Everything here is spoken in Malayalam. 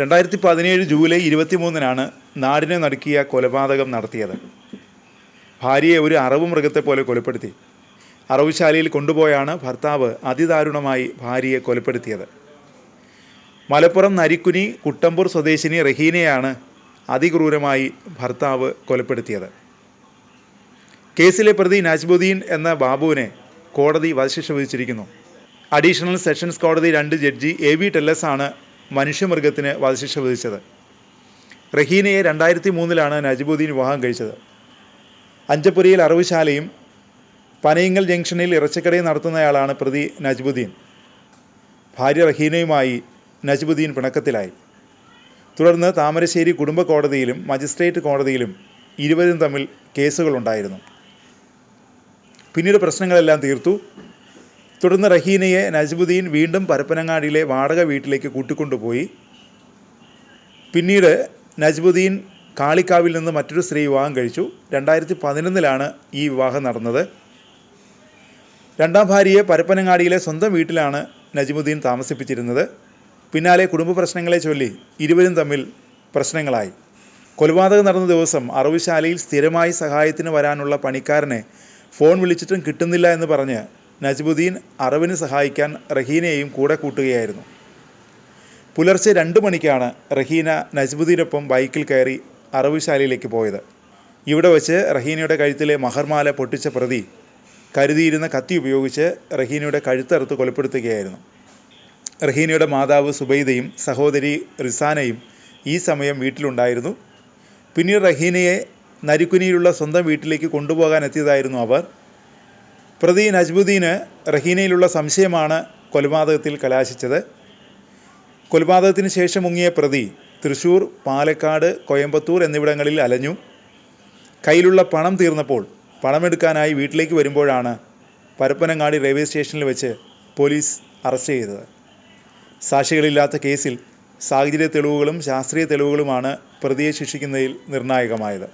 രണ്ടായിരത്തി പതിനേഴ് ജൂലൈ ഇരുപത്തിമൂന്നിനാണ് നാടിനെ നടുക്കിയ കൊലപാതകം നടത്തിയത്. ഭാര്യയെ ഒരു അറവ് മൃഗത്തെ പോലെ കൊലപ്പെടുത്തി. അറവുശാലയിൽ കൊണ്ടുപോയാണ് ഭർത്താവ് അതിദാരുണമായി ഭാര്യയെ കൊലപ്പെടുത്തിയത്. മലപ്പുറം നരിക്കുനി കുട്ടമ്പൂർ സ്വദേശിനി റഹീനയാണ് അതിക്രൂരമായി ഭർത്താവ് കൊലപ്പെടുത്തിയത്. കേസിലെ പ്രതി നാജ്ബുദ്ദീൻ എന്ന ബാബുവിനെ കോടതി വധശിക്ഷ വിധിച്ചിരിക്കുന്നു. അഡീഷണൽ സെഷൻസ് കോടതി രണ്ട് ജഡ്ജി എ വി ടെല്ലസ് ആണ് മനുഷ്യമൃഗത്തിന് വധശിക്ഷ വിധിച്ചത്. റഹീനയെ രണ്ടായിരത്തി മൂന്നിലാണ് നജിബുദ്ദീൻ വിവാഹം കഴിച്ചത്. അഞ്ചപ്പുരയിൽ അറവുശാലയും പനയിങ്ങൽ ജംഗ്ഷനിൽ ഇറച്ചിക്കടയും നടത്തുന്നയാളാണ് പ്രതി നജിബുദ്ദീൻ. ഭാര്യ റഹീനയുമായി നജിബുദ്ദീൻ പിണക്കത്തിലായി. തുടർന്ന് താമരശ്ശേരി കുടുംബ കോടതിയിലും മജിസ്ട്രേറ്റ് കോടതിയിലും ഇരുവരും തമ്മിൽ കേസുകളുണ്ടായിരുന്നു. പിന്നീട് പ്രശ്നങ്ങളെല്ലാം തീർത്തു. തുടർന്ന് റഹീനയെ നജ്മുദ്ദീൻ വീണ്ടും പരപ്പനങ്ങാടിയിലെ വാടക വീട്ടിലേക്ക് കൂട്ടിക്കൊണ്ടുപോയി. പിന്നീട് നജ്മുദ്ദീൻ കാളിക്കാവിൽ നിന്ന് മറ്റൊരു സ്ത്രീ വിവാഹം കഴിച്ചു. രണ്ടായിരത്തി പതിനൊന്നിലാണ് ഈ വിവാഹം നടന്നത്. രണ്ടാം ഭാര്യയെ പരപ്പനങ്ങാടിയിലെ സ്വന്തം വീട്ടിലാണ് നജ്മുദ്ദീൻ താമസിപ്പിച്ചിരുന്നത്. പിന്നാലെ കുടുംബ പ്രശ്നങ്ങളെ ചൊല്ലി ഇരുവരും തമ്മിൽ പ്രശ്നങ്ങളായി. കൊലപാതകം നടന്ന ദിവസം അറവുശാലയിൽ സ്ഥിരമായി സഹായത്തിന് വരാനുള്ള പണിക്കാരനെ ഫോൺ വിളിച്ചിട്ടും കിട്ടുന്നില്ല എന്ന് പറഞ്ഞ് നജ്മുദ്ദീൻ അറവിന് സഹായിക്കാൻ റഹീനയെയും കൂടെ കൂട്ടുകയായിരുന്നു. പുലർച്ചെ രണ്ട് മണിക്കാണ് റഹീന നജ്മുദ്ദീനൊപ്പം ബൈക്കിൽ കയറി അറവുശാലയിലേക്ക് പോയത്. ഇവിടെ വച്ച് റഹീനയുടെ കഴുത്തിലെ മഹർമാല പൊട്ടിച്ച പ്രതി കരുതിയിരുന്ന കത്തി ഉപയോഗിച്ച് റഹീനയുടെ കഴുത്തറുത്ത് കൊലപ്പെടുത്തുകയായിരുന്നു. റഹീനയുടെ മാതാവ് സുബൈദയും സഹോദരി റിസാനയും ഈ സമയം വീട്ടിലുണ്ടായിരുന്നു. പിന്നീട് റഹീനയെ നരിക്കുനിയിലുള്ള സ്വന്തം വീട്ടിലേക്ക് കൊണ്ടുപോകാൻ എത്തിയതായിരുന്നു അവർ. പ്രതി നജ്മുദ്ദീന് റഹീനയിലുള്ള സംശയമാണ് കൊലപാതകത്തിൽ കലാശിച്ചത്. കൊലപാതകത്തിന് ശേഷം മുങ്ങിയ പ്രതി തൃശൂർ പാലക്കാട് കോയമ്പത്തൂർ എന്നിവിടങ്ങളിൽ അലഞ്ഞു. കയ്യിലുള്ള പണം തീർന്നപ്പോൾ പണമെടുക്കാനായി വീട്ടിലേക്ക് വരുമ്പോഴാണ് പരപ്പനങ്ങാടി റെയിൽവേ സ്റ്റേഷനിൽ വെച്ച് പോലീസ് അറസ്റ്റ് ചെയ്തത്. സാക്ഷികളില്ലാത്ത കേസിൽ സാഹചര്യ തെളിവുകളും ശാസ്ത്രീയ തെളിവുകളുമാണ് പ്രതിയെ ശിക്ഷിക്കുന്നതിൽ നിർണായകമായത്.